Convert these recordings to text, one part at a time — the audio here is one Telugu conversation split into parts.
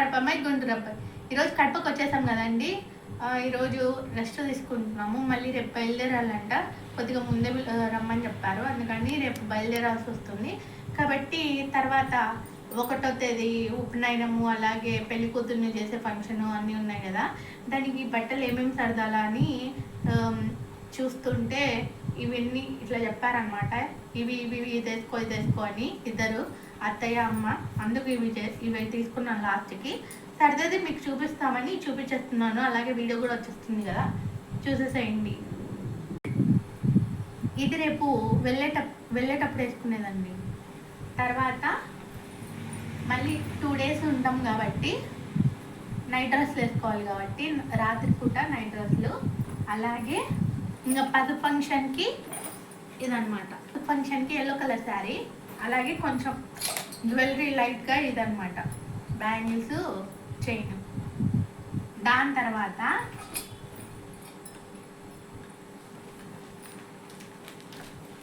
కడపమ్మాయి గుంటూరు అబ్బాయి ఈరోజు కడపకు వచ్చేసాం కదండి ఈరోజు రెస్ట్ తీసుకుంటున్నాము మళ్ళీ రేపు బయలుదేరాలంట కొద్దిగా ముందే రమ్మని చెప్పారు అందుకని రేపు బయలుదేరాల్సి వస్తుంది కాబట్టి తర్వాత ఒకటో తేదీ ఉపనయనము అలాగే పెళ్ళి కూతుర్ని చేసే ఫంక్షన్ అన్నీ ఉన్నాయి కదా దానికి బట్టలు ఏమేమి సరదాలా అని చూస్తుంటే ఇవన్నీ ఇట్లా చెప్పారనమాట ఇవి ఇవి ఇవి తెసుకో ఇది అని ఇద్దరు అత్తయ్య అమ్మ అందుకు ఇవి ఇవి తీసుకున్నాను లాస్ట్కి సరిదది మీకు చూపిస్తామని చూపించేస్తున్నాను. అలాగే వీడియో కూడా వచ్చేస్తుంది కదా. చూసేసేయండి. ఇది రేపు వెళ్ళేట వెళ్ళేటప్పుడు వేసుకునేదండి. తర్వాత మళ్ళీ టూ డేస్ ఉంటాం కాబట్టి నైట్ డ్రెస్లు వేసుకోవాలి కాబట్టి రాత్రిపూట నైట్ డ్రెస్లు అలాగే ఇంకా పది ఫంక్షన్కి ఇదనమాట ఫంక్షన్కి ఎల్లో కలర్ శారీ అలాగే కొంచెం జ్యువెలరీ లైట్గా ఇదనమాట బ్యాంగిల్స్ చైన్ దాని తర్వాత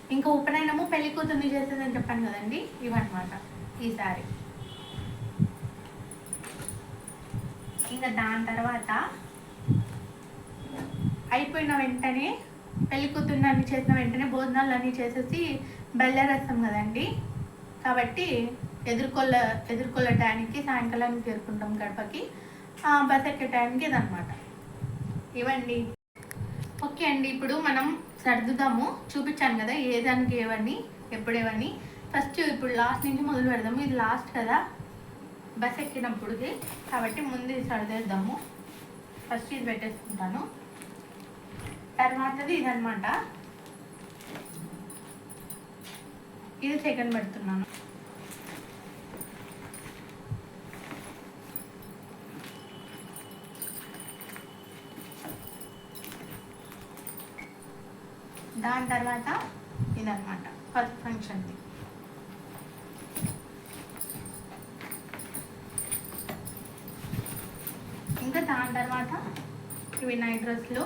ఇంకా ఉపనయనము పెళ్ళి కూతుర్ని చేసేదని చెప్పాను కదండి ఇవన్నమాట ఈసారి ఇంకా దాని తర్వాత అయిపోయిన వెంటనే పెళ్ళి కూతుర్ని అన్ని చేసిన వెంటనే భోజనాలు అన్నీ చేసేసి బెల్లరసం కదండి కాబట్టి ఎదుర్కొల్ల ఎదుర్కొల్ల టైంకి సాయంకాలానికి చేరుకుంటాం గడపకి. ఆ, బస్ ఎక్కే టైంకి ఇదనమాట ఇవ్వండి. ఓకే అండి ఇప్పుడు మనం సర్దుదాము. చూపించాను కదా ఏ దానికి ఏవని ఎప్పుడేవని ఫస్ట్ ఇప్పుడు లాస్ట్ నుంచి మొదలు పెడదాము. ఇది లాస్ట్ కదా బస్ ఎక్కినప్పుడుది కాబట్టి ముందు ఇది సర్దేద్దాము. ఫస్ట్ ఇది పెట్టేసుకుంటాను. తర్వాతది ఇదనమాట ఇది సెకండ్ పెడుతున్నాను. దాని తర్వాత ఇదనమాట ఫస్ట్ ఫంక్షన్ది ఇంకా దాని తర్వాత ఇవి నైట్ డ్రెస్లు.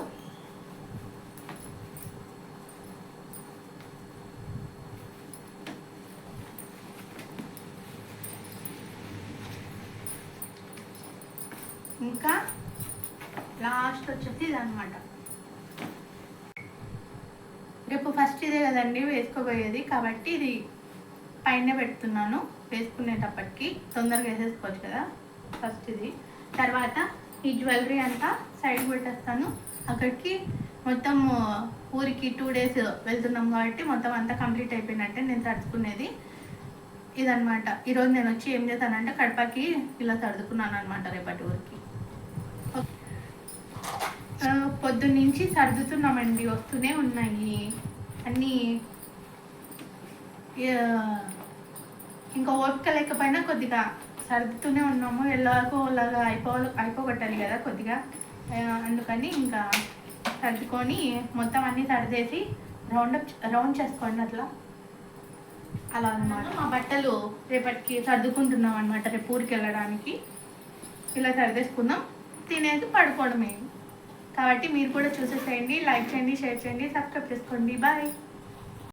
ఇంకా లాస్ట్ వచ్చేసి ఇది అనమాట రేపు ఫస్ట్ ఇదే కదండి వేసుకోబోయేది. కాబట్టి ఇది పైన పెడుతున్నాను. వేసుకునేటప్పటికి తొందరగా వేసేసుకోవచ్చు కదా. ఫస్ట్ ఇది. తర్వాత ఈ జ్యువెలరీ అంతా సైడ్ పెట్టేస్తాను అక్కడికి మొత్తం ఊరికి టూ డేస్ వెళ్తున్నాం కాబట్టి మొత్తం అంతా కంప్లీట్ అయిపోయినట్టే నేను తడుచుకునేది. ఇదనమాట ఈరోజు నేను వచ్చి ఏం చేశానంటే కడపకి ఇలా సర్దుకున్నాను అనమాట రేపటి ఊరికి. పొద్దున్నుంచి సర్దుతున్నామండి వస్తూనే ఉన్నాయి. అన్నీ ఇంకా ఓపిక లేకపోయినా కొద్దిగా సర్దుతూనే ఉన్నాము. ఎలాగోలాగా అయిపో అయిపోగొట్టాలి కదా కొద్దిగా. అందుకని ఇంకా సర్దుకొని మొత్తం అన్నీ సర్దేసి రౌండ్ అప్ రౌండ్ చేసుకోండి అట్లా. అలా అనమాట మా బట్టలు రేపటికి సర్దుకుంటున్నాం అనమాట రేపు ఊరికి వెళ్ళడానికి ఇలా సర్దేసుకుందాం. తినేసి పడుకోవడమే. కాబట్టి మీరు కూడా చూసేసేయండి లైక్ చేయండి షేర్ చేయండి సబ్స్క్రైబ్ చేసుకోండి. బాయ్.